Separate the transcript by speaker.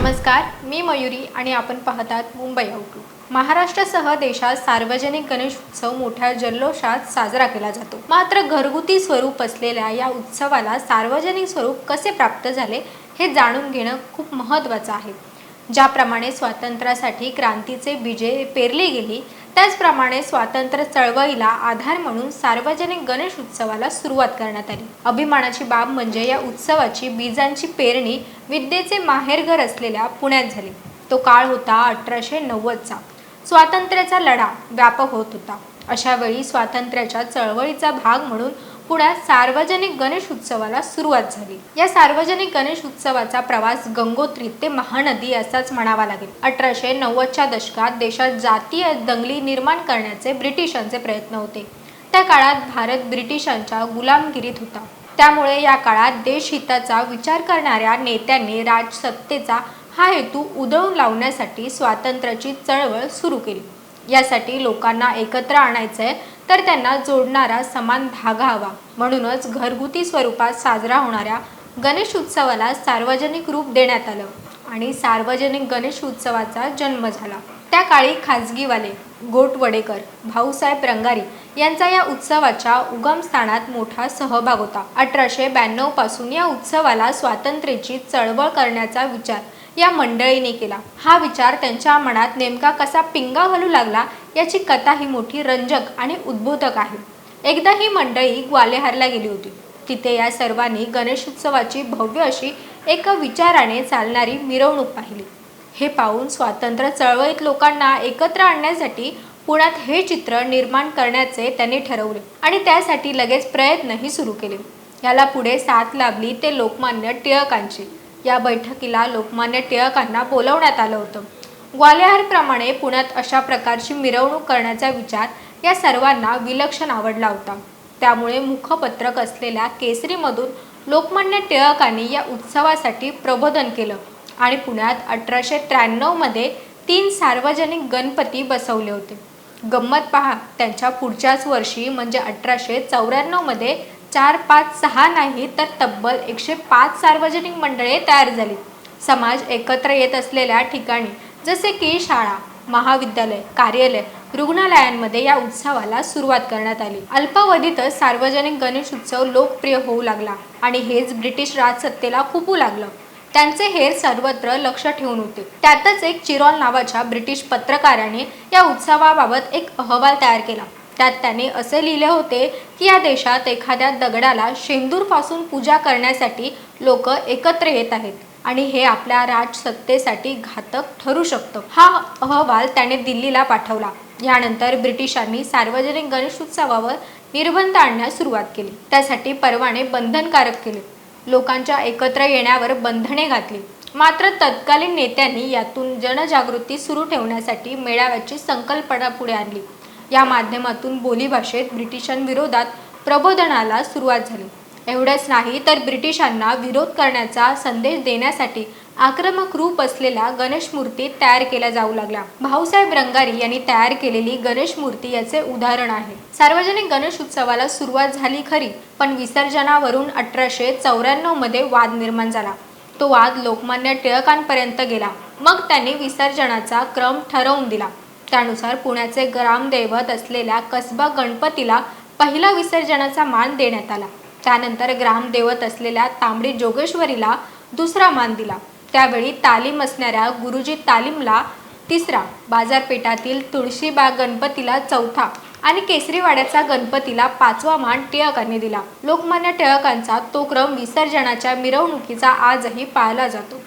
Speaker 1: नमस्कार मी मयुरी आणि आपण पाहतात मुंबई आउटलुक महाराष्ट्रासह देशात सार्वजनिक गणेश उत्सव मोठ्या जल्लोषात साजरा केला जातो. मात्र घरगुती स्वरूप असलेल्या या उत्सवाला सार्वजनिक स्वरूप कसे प्राप्त झाले हे जाणून घेणं खूप महत्त्वाचं आहे. ज्याप्रमाणे स्वातंत्र्यासाठी क्रांतीचे बीजे पेरली गेली त्याचप्रमाणे स्वातंत्र्य चळवळीला आधार म्हणून सार्वजनिक गणेश उत्सवाला सुरुवात करण्यात आली. अभिमानाची बाब म्हणजे या उत्सवाची बीजांची पेरणी विद्येचे माहेरघर असलेल्या पुण्यात झाली. तो काळ होता अठराशे नव्वदचा. स्वातंत्र्याचा लढा व्यापक होत होता. अशा वेळी स्वातंत्र्याच्या चळवळीचा भाग म्हणून पुण्यात सार्वजनिक गणेश उत्सवाला सुरुवात झाली. या सार्वजनिक गणेश उत्सवाचा प्रवास गंगोत्री ते महानदी असाच म्हणावा लागेल. अठराशे नव्वदच्या दशकात देशात जातीय दंगली निर्माण करण्याचे ब्रिटिशांचे प्रयत्न होते. त्या काळात भारत ब्रिटिशांच्या गुलामगिरीत होता. त्यामुळे या काळात देशहिताचा विचार करणाऱ्या नेत्यांनी राजसत्तेचा हा हेतू उधळून लावण्यासाठी स्वातंत्र्याची चळवळ सुरू केली. यासाठी लोकांना एकत्र आणायचंय तर त्यांना जोडणारा समान धागा हवा. म्हणूनच घरगुती स्वरूपात साजरा होणाऱ्या गणेश उत्सवाला सार्वजनिक रूप देण्यात आलं आणि सार्वजनिक गणेश उत्सवाचा जन्म झाला. त्या काळी खाजगीवाले गोटवडेकर भाऊसाहेब रंगारी यांचा या उत्सवाच्या उगमस्थानात मोठा सहभाग होता. अठराशे ब्याण्णवपासून या उत्सवाला स्वातंत्र्याची चळवळ करण्याचा विचार या मंडळीने केला. हा विचार त्यांच्या मनात नेमका कसा पिंगा घालू लागला याची कथा ही मोठी रंजक आणि उद्बोधक आहे. एकदा ही मंडळी ग्वालेहारला गेली होती. तिथे या सर्वांनी गणेश उत्सवाची भव्य अशी एका विचाराने चालणारी मिरवणूक पाहिली. हे पाहून स्वातंत्र्य चळवळीत लोकांना एकत्र आणण्यासाठी पुण्यात हे चित्र निर्माण करण्याचे त्यांनी ठरवले आणि त्यासाठी लगेच प्रयत्नही सुरू केले. याला पुढे साथ लाभली ते लोकमान्य टिळकांची. या बैठकीला लोकमान्य टिळकांना बोलवण्यात आलं होतं. ग्वालिहारप्रमाणे पुण्यात अशा प्रकारची मिरवणूक करण्याचा विचार या सर्वांना विलक्षण आवडला होता. त्यामुळे मुखपत्रक असलेल्या केसरीमधून लोकमान्य टिळकांनी या उत्सवासाठी प्रबोधन केलं आणि पुण्यात अठराशे त्र्याण्णवमध्ये तीन सार्वजनिक गणपती बसवले होते. गंमत पहा त्यांच्या पुढच्याच वर्षी म्हणजे अठराशे चौऱ्याण्णवमध्ये चार पाच सहा नाही तर तब्बल एकशे पाच सार्वजनिक मंडळे तयार झाली. समाज एकत्र येत असलेल्या ठिकाणी जसे की शाळा महाविद्यालय कार्यालय रुग्णालयांमध्ये या उत्सवाला सुरुवात करण्यात आली. अल्पावधीतच सार्वजनिक गणेश उत्सव लोकप्रिय होऊ लागला आणि हेच ब्रिटिश राजसत्तेला खुपू लागलं. त्यांचे हेर सर्वत्र लक्ष ठेवून होते. त्यातच एक चिरॉल नावाच्या ब्रिटिश पत्रकाराने या उत्सवाबाबत एक अहवाल तयार केला. त्यात त्याने असे लिहिले होते की या देशात एखाद्या दगडाला शेंदूरपासून पूजा करण्यासाठी लोक एकत्र येत आहेत आणि हे आपल्या राजसत्तेसाठी घातक ठरू शकतं. हा अहवाल त्याने दिल्लीला पाठवला. यानंतर ब्रिटिशांनी सार्वजनिक गणेशोत्सवावर निर्बंध आणण्यास सुरुवात केली. त्यासाठी परवाने बंधनकारक केले. लोकांच्या एकत्र येण्यावर बंधने घातली. मात्र तत्कालीन नेत्यांनी यातून जनजागृती सुरू ठेवण्यासाठी मेळाव्याची संकल्पना पुढे आणली. या माध्यमातून बोलीभाषेत ब्रिटिशांविरोधात प्रबोधनाला सुरुवात झाली. एवढंच नाही तर ब्रिटिशांना विरोध करण्याचा संदेश देण्यासाठी आक्रमक रूप असलेल्या गणेश मूर्ती तयार केला जाऊ लागला. भाऊसाहेब रंगारी यांनी तयार केलेली गणेश मूर्ती याचे उदाहरण आहे. सार्वजनिक गणेश उत्सवाला सुरुवात झाली खरी पण विसर्जनावरून अठराशे चौऱ्याण्णवमध्ये वाद निर्माण झाला. तो वाद लोकमान्य टिळकांपर्यंत गेला. मग त्यांनी विसर्जनाचा क्रम ठरवून दिला. त्यानुसार पुण्याचे ग्रामदैवत असलेल्या कसबा गणपतीला पहिला विसर्जनाचा मान देण्यात आला. त्यानंतर ग्रामदेवत असलेल्या तांबडी जोगेश्वरीला दुसरा मान दिला. त्यावेळी तालीम असणाऱ्या गुरुजी तालीमला तिसरा बाजारपेठातील तुळशीबाग गणपतीला चौथा आणि केसरीवाड्याचा गणपतीला पाचवा मान टिळकांनी दिला. लोकमान्य टिळकांचा तो क्रम विसर्जनाच्या मिरवणुकीचा आजही पाळला जातो.